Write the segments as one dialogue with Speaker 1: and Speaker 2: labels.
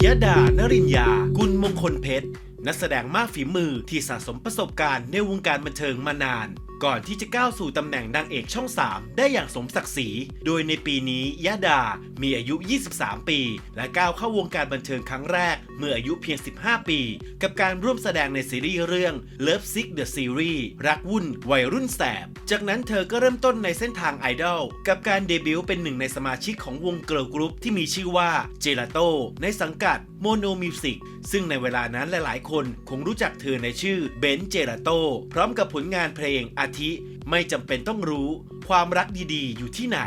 Speaker 1: ยดานรินยากุลมงคลเพชร นักแสดงมากฝีมือที่สะสมประสบการณ์ในวงการบันเทิงมานาน ก่อนที่จะก้าวสู่ตำแหน่งนางเอกช่อง 3 ได้อย่างสมศักดิ์ศรี โดยในปีนี้ยะดา มีอายุ 23 ปี และก้าวเข้าวงการบันเทิงครั้งแรก เมื่ออายุเพียง 15 ปี กับการร่วมแสดงในซีรีส์เรื่อง Love Sick the Series รักวุ่น วัยรุ่นแสบ จากนั้นเธอก็เริ่มต้นในเส้นทางไอดอลกับการเดบิวต์เป็นหนึ่งในสมาชิกของวงเกิร์ลกรุ๊ปที่มีชื่อว่าเจลาโตในสังกัด Mono Music ซึ่งในเวลานั้นหลายๆ คนคงรู้จักเธอในชื่อเบนเจลาโตพร้อมกับผลงานเพลงอาทิ ไม่จำเป็นต้องรู้ ความรักดีๆ อยู่ที่ไหน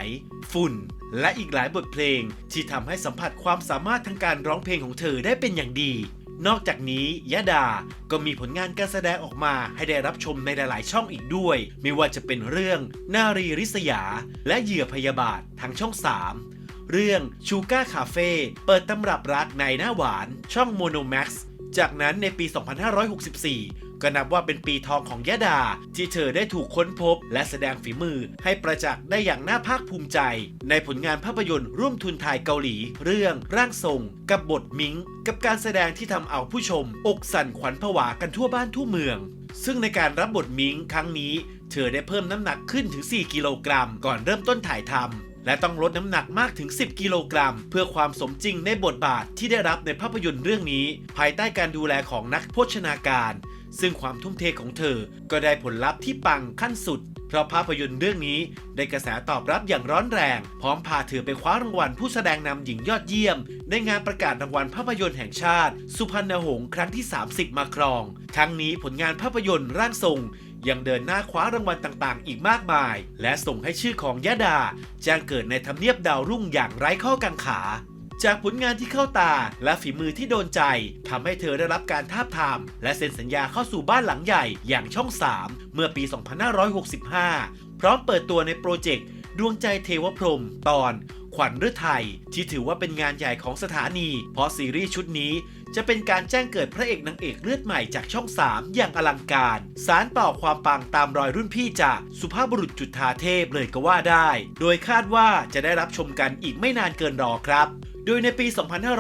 Speaker 1: ฝุ่น และอีกหลายบทเพลง ที่ทำให้สัมผัสความสามารถทางการร้องเพลงของเธอได้เป็นอย่างดีนอกจากนี้ยะดา ก็มีผลงานการแสดงออกมาให้ได้รับชมในหลาย ๆ ช่องอีกด้วย ไม่ว่าจะเป็นเรื่อง นารีริษยา และเหยื่อพยาบาททางช่อง 3 เรื่องชูก้าคาเฟ่เปิดตำรับรักในหน้าหวาน ช่องโมโนแม็กซ์จากนั้นในปี 2564 ก็นับว่าเป็นปีทองของยะดา ที่เธอได้ถูกค้นพบ และแสดงฝีมือให้ประจักษ์ได้อย่างน่าภาคภูมิใจ ในผลงานภาพยนตร์ร่วมทุนไทยเกาหลี เรื่องร่างทรง กับบทมิง กับการแสดงที่ทำเอาผู้ชม อกสั่นขวัญผวากันทั่วบ้านทั่วเมือง ซึ่งในการรับบทมิงครั้งนี้ เธอได้เพิ่มน้ำหนักขึ้นถึง 4 กิโลกรัม ก่อนเริ่มต้นถ่ายทำ และต้องลดน้ำหนักมากถึง 10 กิโลกรัม เพื่อความสมจริงในบทบาทที่ได้รับในภาพยนตร์เรื่องนี้ ภายใต้การดูแลของนักโภชนาการ ซึ่งความทุ่มเทของเธอ ก็ได้ผลลัพธ์ที่ปังขั้นสุด เพราะภาพยนตร์เรื่องนี้ได้กระแสตอบรับอย่างร้อนแรง พร้อมพาเธอไปคว้ารางวัลผู้แสดงนำหญิงยอดเยี่ยม ในงานประกาศรางวัลภาพยนตร์แห่งชาติ สุพรรณหงษ์ครั้งที่ 30 มาครอง ทั้งนี้ผลงานภาพยนตร์ร่างทรง ยังเดินหน้าคว้ารางวัลต่างๆ อีกมากมาย และส่งให้ชื่อของยะดาแจ้งเกิดในทำเนียบดาวรุ่งอย่างไร้ข้อกังขา จากผลงานที่เข้าตาและฝีมือที่โดนใจทำให้เธอได้รับการทาบทาม และเซ็นสัญญาเข้าสู่บ้านหลังใหญ่อย่างช่อง 3 เมื่อปี 2565 พร้อมเปิดตัวในโปรเจกต์ดวงใจเทวพรมตอนขวัญฤทัยที่ถือว่าเป็นงานใหญ่ของสถานี เพราะซีรีส์ชุดนี้ จะเป็นการแจ้งเกิดพระเอกนางเอกเลือดใหม่จากช่อง 3 อย่างอลังการ สารต่อความปังตามรอยรุ่นพี่จากสุภาพบุรุษจุฑาเทพเลยก็ว่าได้ โดยคาดว่าจะได้รับชมกันอีกไม่นานเกินรอครับโดยในปี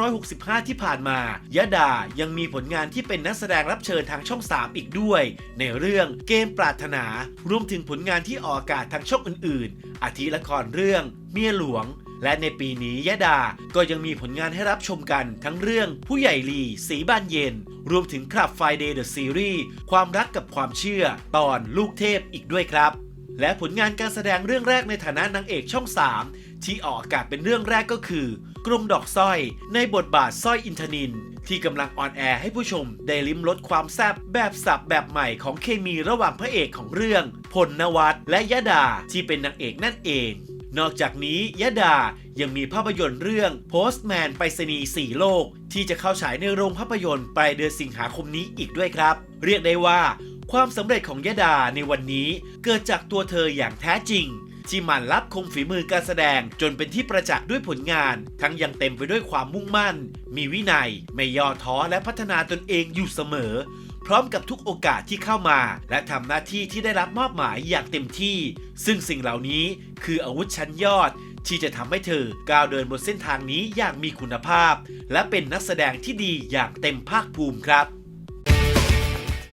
Speaker 1: 2565 ที่ผ่านมา ยะดายังมีผลงานที่เป็นนักแสดงรับเชิญทางช่อง 3 อีกด้วย ในเรื่องเกมปรารถนา รวมถึงผลงานที่ออกอากาศทางช่องอื่น ๆ อาทิละครเรื่อง เมียหลวง และในปีนี้ยะดาก็ยังมีผลงานให้รับชมกันทั้งเรื่องผู้ใหญ่ลี สีบานเย็น รวมถึงคลับ Friday the Series ความรักกับความเชื่อ ตอนลูกเทพอีกด้วยครับ และผลงานการแสดงเรื่องแรกในฐานะนางเอกช่อง 3 ที่ออกอากาศเป็นเรื่องแรกก็คือ กรุงดอกสร้อย ในบทบาทสร้อยอินทนินที่กำลังออนแอร์ให้ผู้ชมได้ลิ้มรสความแซ่บแบบสับแบบใหม่ของเคมีระหว่างพระเอกของเรื่องพลนวัตและยะดาที่เป็นนางเอกนั่นเอง นอกจากนี้ยะดายังมีภาพยนตร์เรื่อง Postman ไปรษณีย์สี่โลก ที่จะเข้าฉายในโรงภาพยนตร์ปลายเดือนสิงหาคมนี้อีกด้วยครับ เรียกได้ว่า ความสำเร็จของยะดาในวันนี้เกิดจากตัวเธออย่างแท้จริงที่มันรับคมฝีมือการแสดงจนเป็นที่ประจักษ์ด้วยผลงาน ทั้งยังเต็มไปด้วยความมุ่งมั่น มีวินัย ไม่ย่อท้อและพัฒนาตนเองอยู่เสมอ พร้อมกับทุกโอกาสที่เข้ามา และทำหน้าที่ที่ได้รับมอบหมายอย่างเต็มที่ ซึ่งสิ่งเหล่านี้คืออาวุธชั้นยอด ที่จะทำให้เธอก้าวเดินบนเส้นทางนี้อย่างมีคุณภาพ และเป็นนักแสดงที่ดีอย่างเต็มภาคภูมิครับ